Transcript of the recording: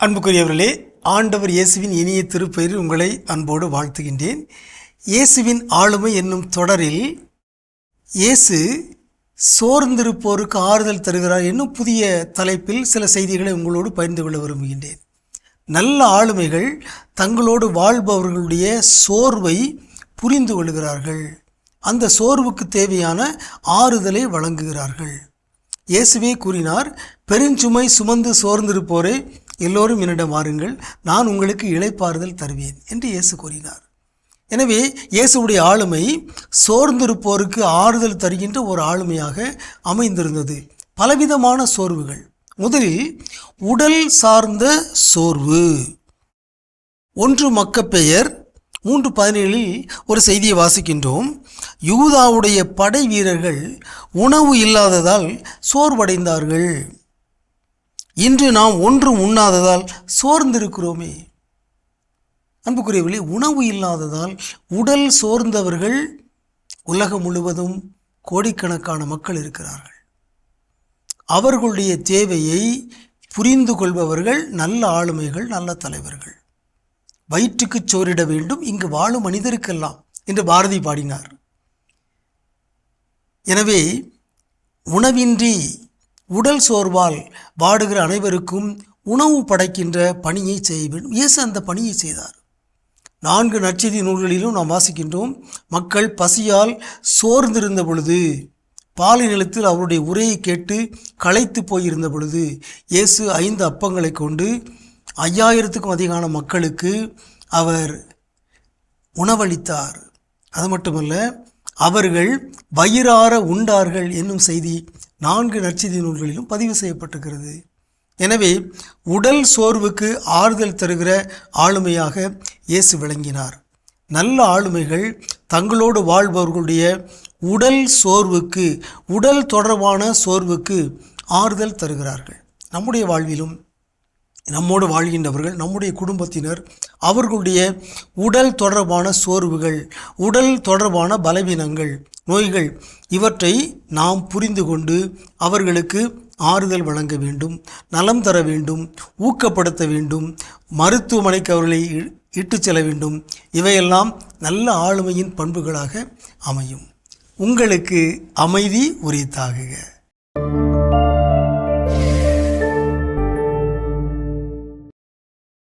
அன்புக்குரியவர்களே ஆண்டவர் இயேசுவின் இனிய திருப்பெயரில் உங்களை அன்போடு வாழ்த்துகின்றேன். இயேசுவின் ஆளுமை என்னும் தொடரில் இயேசு சோர்ந்திருப்போருக்கு ஆறுதல் தருகிறார் என்னும் புதிய தலைப்பில் சில செய்திகளை உங்களோடு பகிர்ந்து கொள்ள விரும்புகின்றேன். நல்ல ஆளுமைகள் தங்களோடு வாழ்பவர்களுடைய சோர்வை புரிந்து கொள்கிறார்கள். அந்த சோர்வுக்கு தேவையான ஆறுதலை வழங்குகிறார்கள். இயேசுவே கூறினார் பெருஞ்சுமை சுமந்து சோர்ந்திருப்போரை எல்லோரும் என்னிடம் வாருங்கள் நான் உங்களுக்கு இளைப்பாறுதல் தருவேன் என்று இயேசு கூறினார். எனவே இயேசுடைய ஆளுமை சோர்ந்திருப்போருக்கு ஆறுதல் தருகின்ற ஒரு ஆளுமையாக அமைந்திருந்தது. பலவிதமான சோர்வுகள். முதலில் உடல் சார்ந்த சோர்வு. ஒன்று மக்கப்பெயர். மூன்று பதினேழில் ஒரு செய்தியை வாசிக்கின்றோம். யூதாவுடைய படை வீரர்கள் உணவு இல்லாததால் சோர்வடைந்தார்கள். இன்று நாம் ஒன்றும் உண்ணாததால் சோர்ந்திருக்கிறோமே. அன்புக்குரியவர்களே உணவு இல்லாததால் உடல் சோர்ந்தவர்கள் உலகம் முழுவதும் கோடிக்கணக்கான மக்கள் இருக்கிறார்கள். அவர்களுடைய தேவையை புரிந்து கொள்பவர்கள் நல்ல ஆளுமைகள் நல்ல தலைவர்கள். வயிற்றுக்கு சோரிட வேண்டும் இங்கு வாழும் மனிதருக்கெல்லாம் என்று பாரதி பாடினார். எனவே உணவின்றி உடல் சோர்வால் வாடுகிற அனைவருக்கும் உணவு படைக்கின்ற பணியை செய்ய வேண்டும். இயேசு அந்த பணியை செய்தார். நான்கு நற்செய்தி நூல்களிலும் நாம் வாசிக்கின்றோம். மக்கள் பசியால் சோர்ந்திருந்த பொழுது பாலை நிலத்தில் அவருடைய உரையை கேட்டு களைத்து போயிருந்த பொழுது இயேசு ஐந்து அப்பங்களை கொண்டு ஐயாயிரத்துக்கும் அதிகமான மக்களுக்கு அவர் உணவளித்தார். அது மட்டுமல்ல அவர்கள் வயிறார உண்டார்கள் என்னும் செய்தி நான்கு நற்செய்தி நூல்களிலும் பதிவு செய்யப்பட்டிருக்கிறது. எனவே உடல் சோர்வுக்கு ஆறுதல் தருகிற ஆளுமையாக இயேசு விளங்கினார். நல்ல ஆளுமைகள் தங்களோடு வாழ்பவர்களுடைய உடல் சோர்வுக்கு உடல் தொடர்பான சோர்வுக்கு ஆறுதல் தருகிறார்கள். நம்முடைய வாழ்விலும் நம்மோடு வாழ்கின்றவர்கள் நம்முடைய குடும்பத்தினர் அவர்களுடைய உடல் தொடர்பான சோர்வுகள் உடல் தொடர்பான பலவீனங்கள் நோய்கள் இவற்றை நாம் புரிந்து கொண்டு அவர்களுக்கு ஆறுதல் வழங்க வேண்டும் நலம் தர வேண்டும் ஊக்கப்படுத்த வேண்டும் மருத்துவமனைக்கு அவர்களை இ- செல்ல வேண்டும். இவையெல்லாம் நல்ல ஆளுமையின் பண்புகளாக அமையும். உங்களுக்கு அமைதி உரித்தாகுக.